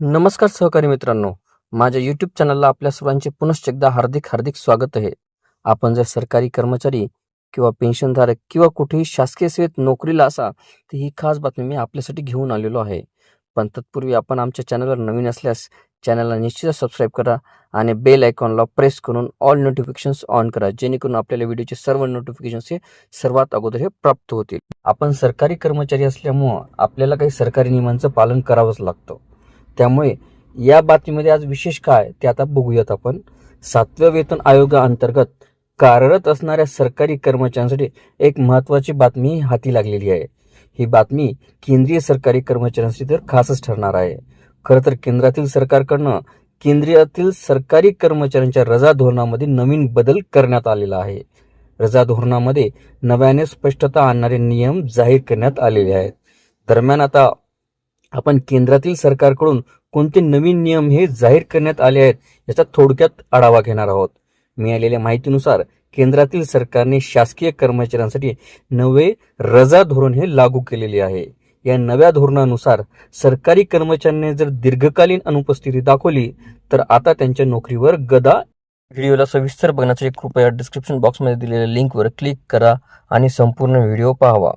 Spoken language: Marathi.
नमस्कार सहकारी मित्रांनो. माझ्या यूट्यूब चॅनलला आपल्या सर्वांचे पुनश्च एकदा हार्दिक हार्दिक स्वागत आहे. आपण जर सरकारी कर्मचारी किंवा पेन्शनधारक किंवा कुठेही शासकीय सेवेत नोकरीला असा तर ही खास बातमी मी आपल्यासाठी घेऊन आलेलो आहे. पण तत्पूर्वी आपण आमच्या चॅनलवर नवीन असल्यास चॅनलला निश्चितच सबस्क्राईब करा आणि बेल आयकॉनला प्रेस करून ऑल नोटिफिकेशन्स ऑन करा जेणेकरून आपल्याला व्हिडिओचे सर्व नोटिफिकेशन्स हे सर्वात अगोदर हे प्राप्त होतील. आपण सरकारी कर्मचारी असल्यामुळं आपल्याला काही सरकारी नियमांचं पालन करावंच लागतं. त्यामुळे या बातमीमध्ये आज विशेष काय ते आता बघूयात आपण. सातव्या वेतन आयोगाअंतर्गत कार्यरत असणाऱ्या सरकारी कर्मचाऱ्यांसाठी एक महत्त्वाची बातमी हाती लागलेली आहे. ही बातमी केंद्रीय सरकारी कर्मचाऱ्यांसाठी तर खासच ठरणार आहे. खरं तर केंद्रातील सरकारकडनं केंद्रीयातील सरकारी कर्मचाऱ्यांच्या रजा धोरणामध्ये नवीन बदल करण्यात आलेला आहे. रजा धोरणामध्ये नव्याने स्पष्टता आणणारे नियम जाहीर करण्यात आलेले आहेत. दरम्यान आता आपण केंद्रातील सरकारकडून कोणते नवीन नियम हे जाहीर करण्यात आले आहेत याचा थोडक्यात आढावा घेणार आहोत. मिळालेल्या माहितीनुसार केंद्रातील सरकारने शासकीय कर्मचाऱ्यांसाठी नवे रजा धोरण हे लागू केलेले आहे. या नव्या धोरणानुसार सरकारी कर्मचाऱ्यांनी जर दीर्घकालीन अनुपस्थिती दाखवली तर आता त्यांच्या नोकरीवर गदा. व्हिडिओला सविस्तर बघण्यासाठी कृपया डिस्क्रिप्शन बॉक्समध्ये दिलेल्या लिंकवर क्लिक करा आणि संपूर्ण व्हिडिओ पाहावा.